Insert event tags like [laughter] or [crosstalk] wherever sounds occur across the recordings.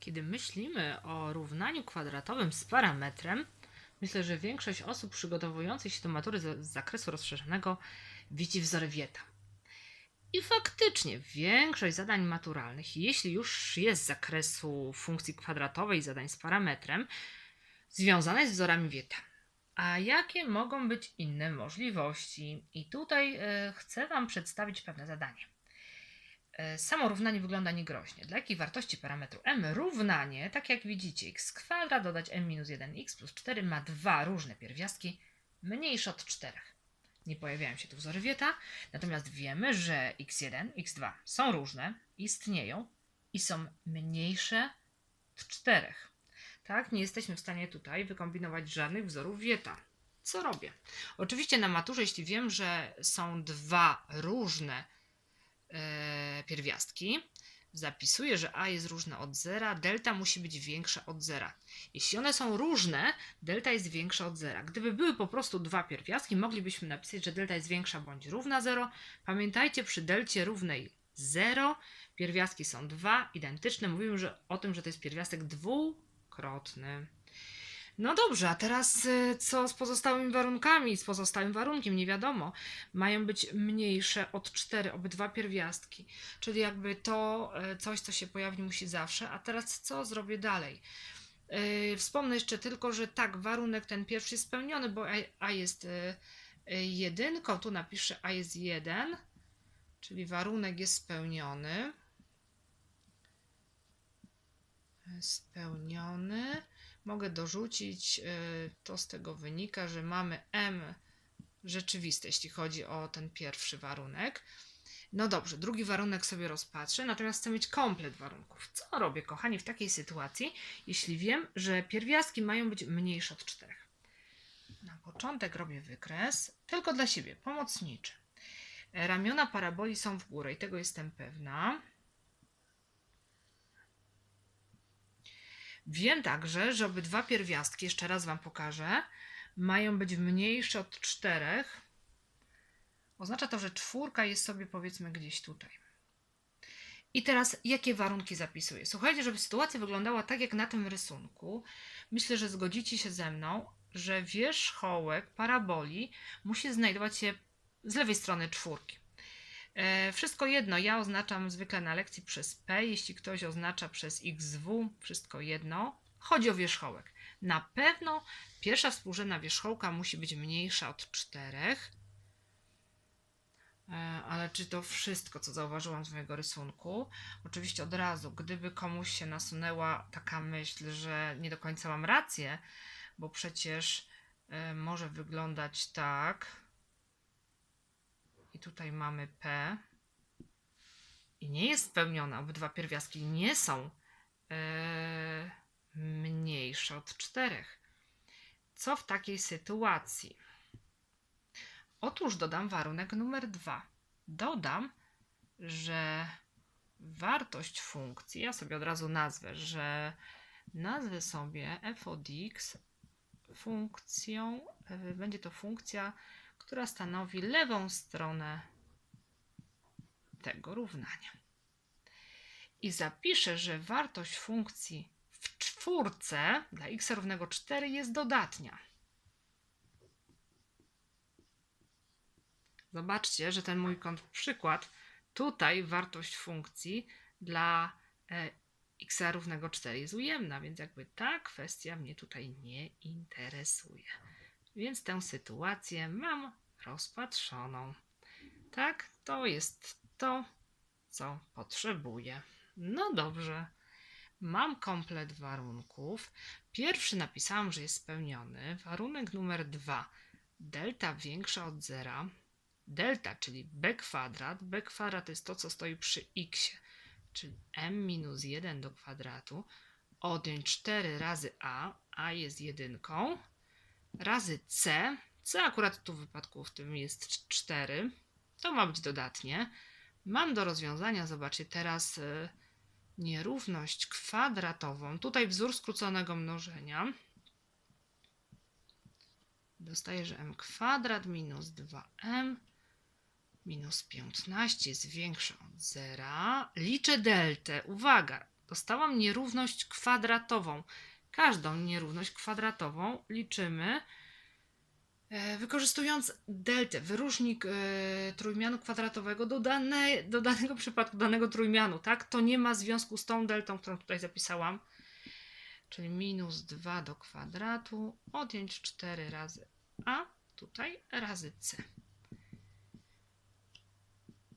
Kiedy myślimy o równaniu kwadratowym z parametrem, myślę, że większość osób przygotowujących się do matury z zakresu rozszerzonego widzi wzory Wieta. I faktycznie większość zadań maturalnych, jeśli już jest z zakresu funkcji kwadratowej zadań z parametrem, związana jest z wzorami Wieta. A jakie mogą być inne możliwości? I tutaj e, chcę Wam przedstawić pewne zadanie. E, Samo równanie wygląda niegroźnie. Dla jakiej wartości parametru m równanie, tak jak widzicie, x kwadrat dodać m minus 1x plus 4 ma dwa różne pierwiastki mniejsze od 4. Nie pojawiają się tu wzory Wieta, natomiast wiemy, że x1, x2 są różne, istnieją i są mniejsze od 4. Tak, nie jesteśmy w stanie tutaj wykombinować żadnych wzorów Wieta. Co robię? Oczywiście na maturze, jeśli wiem, że są dwa różne pierwiastki, zapisuję, że a jest różne od zera, delta musi być większa od zera. Jeśli one są różne, delta jest większa od zera. Gdyby były po prostu dwa pierwiastki, moglibyśmy napisać, że delta jest większa bądź równa 0. Pamiętajcie, przy delcie równej 0 pierwiastki są dwa, identyczne. Mówimy że o tym, że to jest pierwiastek dwukrotny. No dobrze, a teraz y, co z pozostałymi warunkami? Z pozostałym warunkiem nie wiadomo. Mają być mniejsze od 4 obydwa pierwiastki. Czyli jakby to y, coś, co się pojawi musi zawsze. A teraz co zrobię dalej? Yy, Wspomnę jeszcze tylko, że tak, warunek ten pierwszy jest spełniony, bo a, jest y, y, jedynką. Tu napiszę a jest 1, czyli warunek jest spełniony. Spełniony. Mogę dorzucić, y, to z tego wynika, że mamy m rzeczywiste, jeśli chodzi o ten pierwszy warunek. No dobrze, drugi warunek sobie rozpatrzę, natomiast chcę mieć komplet warunków. Co robię, kochani, w takiej sytuacji, jeśli wiem, że pierwiastki mają być mniejsze od 4? Na początek robię wykres, tylko dla siebie, pomocniczy. Ramiona paraboli są w górę i tego jestem pewna. Wiem także, że obydwa pierwiastki, jeszcze raz Wam pokażę, mają być mniejsze od 4. Oznacza to, że czwórka jest sobie powiedzmy gdzieś tutaj. I teraz jakie warunki zapisuję? Słuchajcie, żeby sytuacja wyglądała tak jak na tym rysunku, myślę, że zgodzicie się ze mną, że wierzchołek paraboli musi znajdować się z lewej strony czwórki. E, Wszystko jedno, ja oznaczam zwykle na lekcji przez P, jeśli ktoś oznacza przez XW, wszystko jedno. Chodzi o wierzchołek. Na pewno pierwsza współrzędna wierzchołka musi być mniejsza od 4. E, Ale czy to wszystko, co zauważyłam z mojego rysunku? Oczywiście od razu, gdyby komuś się nasunęła taka myśl, że nie do końca mam rację, bo przecież e, może wyglądać tak. Tutaj mamy P. I nie jest spełniona. Obydwa pierwiastki nie są e, mniejsze od 4. Co w takiej sytuacji? Otóż dodam warunek numer 2. Dodam, że wartość funkcji, ja sobie od razu nazwę, że nazwę sobie f od x funkcją, e, będzie to funkcja, która stanowi lewą stronę tego równania. I zapiszę, że wartość funkcji w czwórce dla x równego 4 jest dodatnia. Zobaczcie, że ten mój kąt przykład, tutaj wartość funkcji dla e, x równego 4 jest ujemna, więc jakby ta kwestia mnie tutaj nie interesuje. Więc tę sytuację mam rozpatrzoną. Tak, to jest to, co potrzebuję. No dobrze. Mam komplet warunków. Pierwszy napisałam, że jest spełniony. Warunek numer dwa. Delta większa od zera. Delta, czyli b kwadrat. b kwadrat to jest to, co stoi przy x, czyli m minus 1 do kwadratu. Odjąć 4 razy a, a jest jedynką, razy c. C akurat tu w wypadku w tym jest 4. To ma być dodatnie. Mam do rozwiązania, zobaczcie, teraz y, nierówność kwadratową. Tutaj wzór skróconego mnożenia. Dostaję, że m kwadrat minus 2m minus 15 jest większe od zera. Liczę deltę. Uwaga, dostałam nierówność kwadratową. Każdą nierówność kwadratową liczymy e, wykorzystując deltę, wyróżnik e, trójmianu kwadratowego do, dane, do danego przypadku, danego trójmianu, tak? To nie ma związku z tą deltą, którą tutaj zapisałam. Czyli minus 2 do kwadratu, odjąć 4 razy a, tutaj razy c.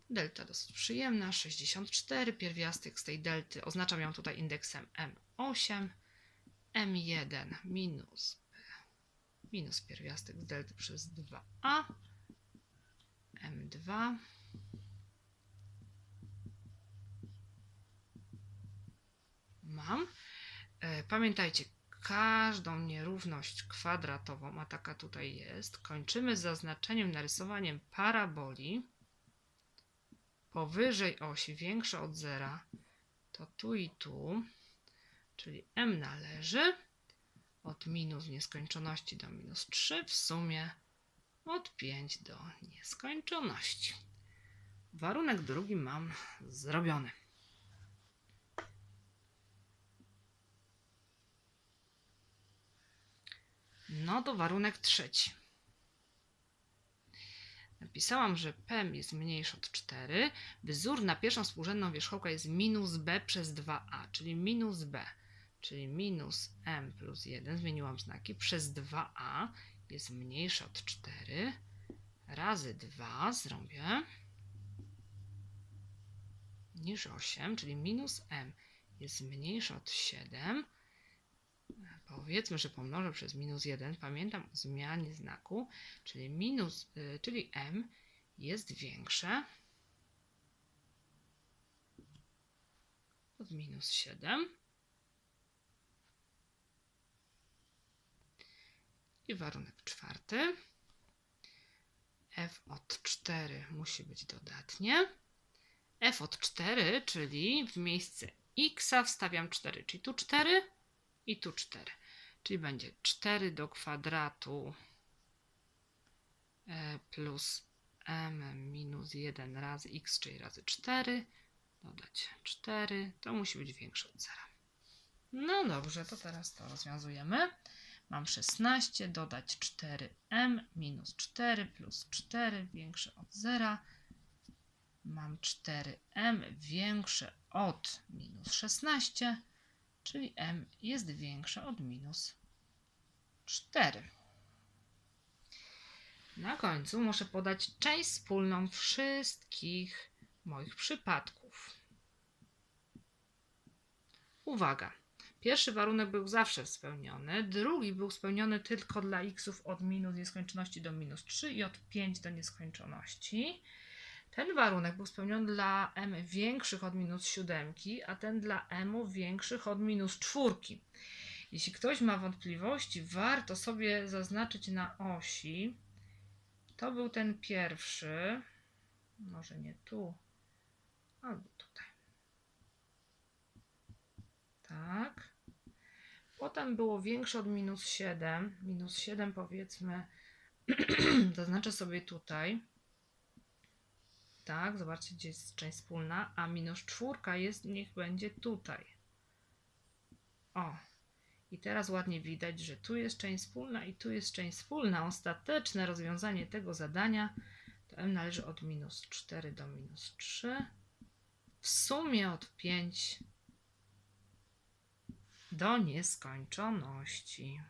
Delta dosyć przyjemna, 64. Pierwiastek z tej delty oznaczam ją tutaj indeksem M8. M1 minus minus pierwiastek z delty przez 2a. M2 mam. E, Pamiętajcie, każdą nierówność kwadratową, a taka tutaj jest, kończymy zaznaczeniem, narysowaniem paraboli powyżej osi większa od zera, to tu i tu, czyli m należy od minus nieskończoności do minus 3, w sumie od 5 do nieskończoności. Warunek drugi mam zrobiony. No to warunek trzeci. Napisałam, że p jest mniejszy od 4. Wzór na pierwszą współrzędną wierzchołka jest minus b przez 2a, czyli minus b, czyli minus m plus 1, zmieniłam znaki, przez 2a jest mniejszy od 4, razy 2 zrobię niż 8, czyli minus m jest mniejszy od 7, Powiedzmy, że pomnożę przez minus 1. Pamiętam o zmianie znaku, czyli minus, y, czyli m jest większe od minus 7. I warunek czwarty. f od 4 musi być dodatnie. f od 4, czyli w miejsce x wstawiam 4, czyli tu 4 i tu 4. Czyli będzie 4 do kwadratu e, plus m minus 1 razy x, czyli razy 4. Dodać 4. To musi być większe od 0. No dobrze, to teraz to rozwiązujemy. Mam 16, dodać 4m minus 4 plus 4 większe od 0. Mam 4m większe od minus 16 czyli m jest większe od minus 4. Na końcu muszę podać część wspólną wszystkich moich przypadków. Uwaga! Pierwszy warunek był zawsze spełniony, drugi był spełniony tylko dla xów od minus nieskończoności do minus 3 i od 5 do nieskończoności. Ten warunek był spełniony dla m większych od minus 7, a ten dla m większych od minus 4. Jeśli ktoś ma wątpliwości, warto sobie zaznaczyć na osi. To był ten pierwszy. Może nie tu, albo tutaj. Tak. Potem było większe od minus 7. Minus 7 powiedzmy, [clears throat] zaznaczę sobie tutaj. Tak, zobaczcie, gdzie jest część wspólna, a minus czwórka jest, niech będzie tutaj. O, i teraz ładnie widać, że tu jest część wspólna i tu jest część wspólna. Ostateczne rozwiązanie tego zadania to m należy od minus 4 do minus 3. W sumie od 5 do nieskończoności.